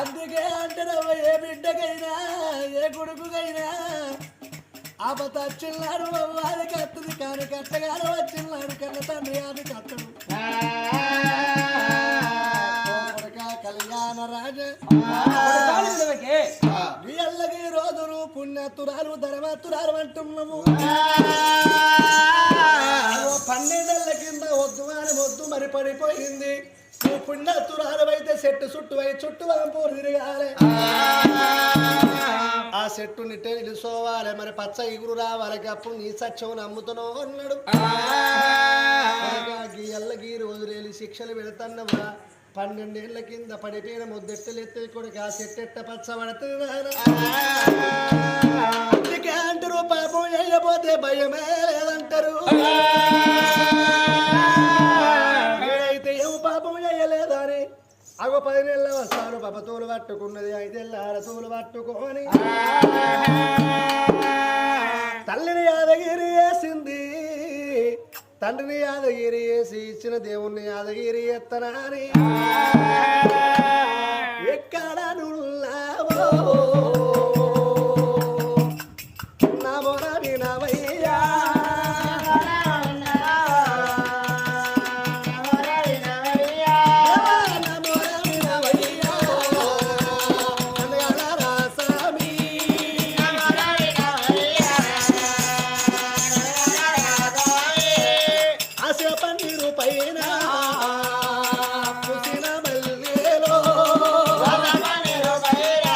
అందుకే అంటారు ఏ బిడ్డకైనా ఏ కొడుకుకైనా. ఆపత వచ్చిన్నాడు వారి కత్తది కానీ కట్టగారు వచ్చిన్నాడు కన్న తండ్రి అది కట్ట రాజ. అల్లకి రోజులు పుణ్యతురాలు ధర్మతురాలు అంటున్నాము పన్నెండేళ్ళ కింద వద్దు అని వద్దు మరి పడిపోయింది. నువ్వు పుణ్యతురాలు అయితే చెట్టు చుట్టూ అయి చుట్టూ వంపూరు తిరగాలి. ఆ. చెట్టు నిట్టే నిలుసోవాలి మరి పచ్చ ఇగురు రావాలి అప్పుడు నీ సత్యం నమ్ముతున్నావు అన్నాడు. ఈ అల్లకి రోజులేలి శిక్షలు పెడతాన్నవా పన్నెండేళ్ళ కింద పడిపోయిన ముద్దెట్టెలెత్తే కొడుకు ఆ చెట్టెట్ట పచ్చ అందుకే అంటారు పాపం చేయకపోతే భయమే లేదంటారు. అయితే ఏం పాపం చేయలేదని. అగో పది నెలల వస్తాను పాప తోలు పట్టుకున్నది ఐదేళ్ళ అరసూలు పట్టుకొని. తండ్రిని యాదగిరి వేసి ఇచ్చిన దేవుణ్ణి యాదగిరి ఎత్తనాని. ఎక్కడ నున్నావో? నా మొర వినవయ్యా నా మొర వినవయ్యా అనగల రాసామి ఆశ పన్నీరు పైన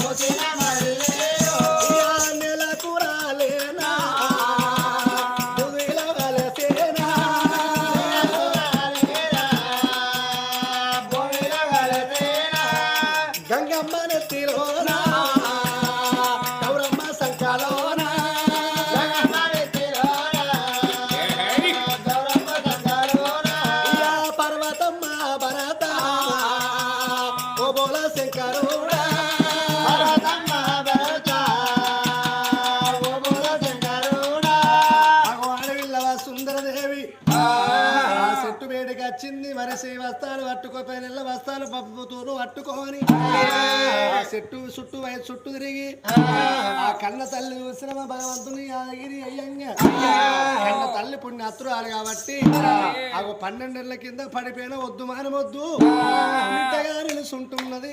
పుసిన మల్లెలో. ఇయా నెలకు రాలేనా? బుదిల వలసేనా గంగమ్మ నెత్తిలోనా గౌరమ్మ సంకలోనా ఇయా పర్వతమ్మ భరత bolas en carora. వరసి వస్తాను పట్టుకోపోయిన నెల వస్తాను పంపుతూను పట్టుకోని చెట్టు చుట్టూ చుట్టూ తిరిగి ఆ కన్న తల్లి చూసిన భగవంతుని యాదగిరి అయ్యంగా. కన్న తల్లి పుణ్య అత్రురాలు కాబట్టి అగో పన్నెండేళ్ళ కింద పడిపోయిన వద్దు మానవద్దు నిలుసుంటున్నది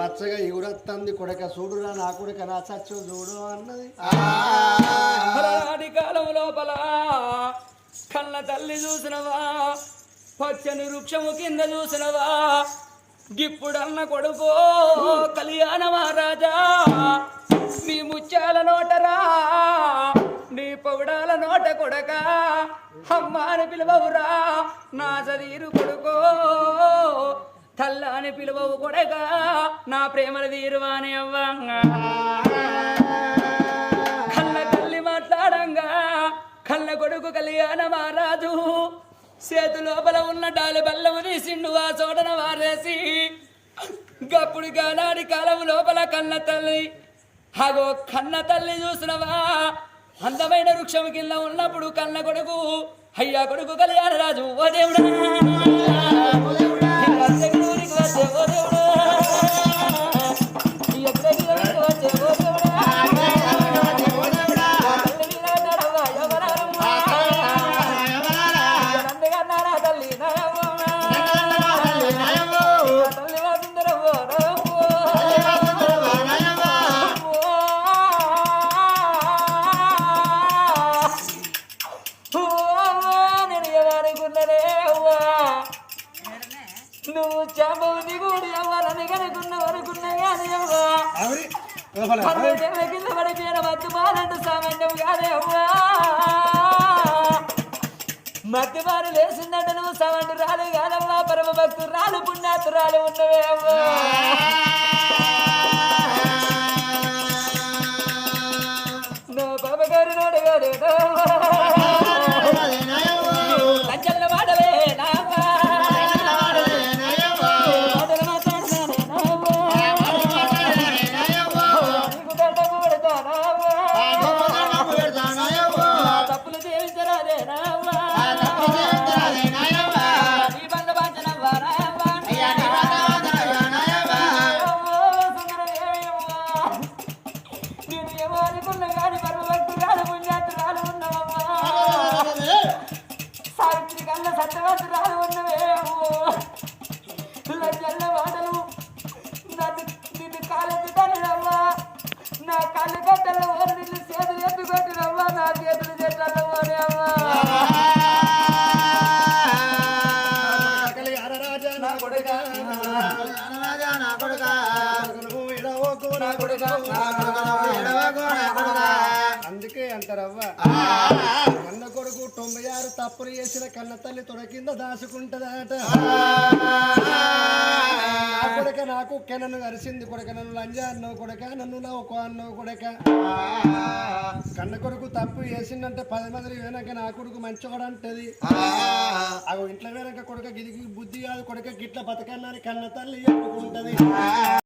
పచ్చగా ఎగురత్తంది కొడక చూడురా నా కొడక నా చచ్చు చూడు అన్నది. కాలం లోపల కళ్ళ తల్లి చూసినవా? పచ్చని వృక్షము కింద చూసినవా? గిప్పుడన్న కొడుకో కళ్యాణ మహారాజా నీ ముత్యాల నోటరా? నీ పౌడాల నోట కొడక అమ్మ అని పిలువవురా నా చదీరు కొడుకో. తల్ల అని పిలువవు కొడక నా ప్రేమల తీరువాని అవ్వంగా. కళ్ళ కొడుకు కళ్యాణ మహారాజు. సేతు లోపల ఉన్న డాలి బల్లము తీసిండు ఆ చోటన వారేసి. గప్పుడు గానాడి కాలం లోపల కన్న తల్లి. అగో కన్న తల్లి చూసినవా? అందమైన వృక్షం కింద ఉన్నప్పుడు కన్న కొడుకు అయ్యా కొడుకు కళ్యాణ రాజు ఓ దేవుడా. నువ్వు చాబవుని కూడా అవ్వాలని కనుకున్నావు అనుకున్నా కానీ పర్వతమే కింద పడిపోయిన మత్తు మాలంట సామాన్యం కాదే అవ్వా. మత్తు మారు లేచిందంట నువ్వు సవంటు రాలు కాదవ్వా. పరమ భక్తు రాలు పుణ్యాతు రాలు ఉన్నవే అవ్వా. కోపగారు నాడుగాడు అందుకే అంటారవ్వ. కన్న కొడుకు తొంభై ఆరు తప్పులు చేసిన కన్న తల్లి తొడ కింద దాచుకుంటదట కొడుక నాకు నన్ను అరిసింది. కొడుక నన్ను లంజా అన్నవు కొడుక నన్ను నవ్వుకో అన్నవు కొడుక. కన్న కొడుకు తప్పు చేసిందంటే పది మంది వెనక నా కొడుకు మంచోడు అంటది అగో ఇంట్లో వెనక కొడుక గిదికి బుద్ధి కాదు. కొడుక గిట్ల బతకన్నాని కన్న తల్లి చెప్పుకుంటది.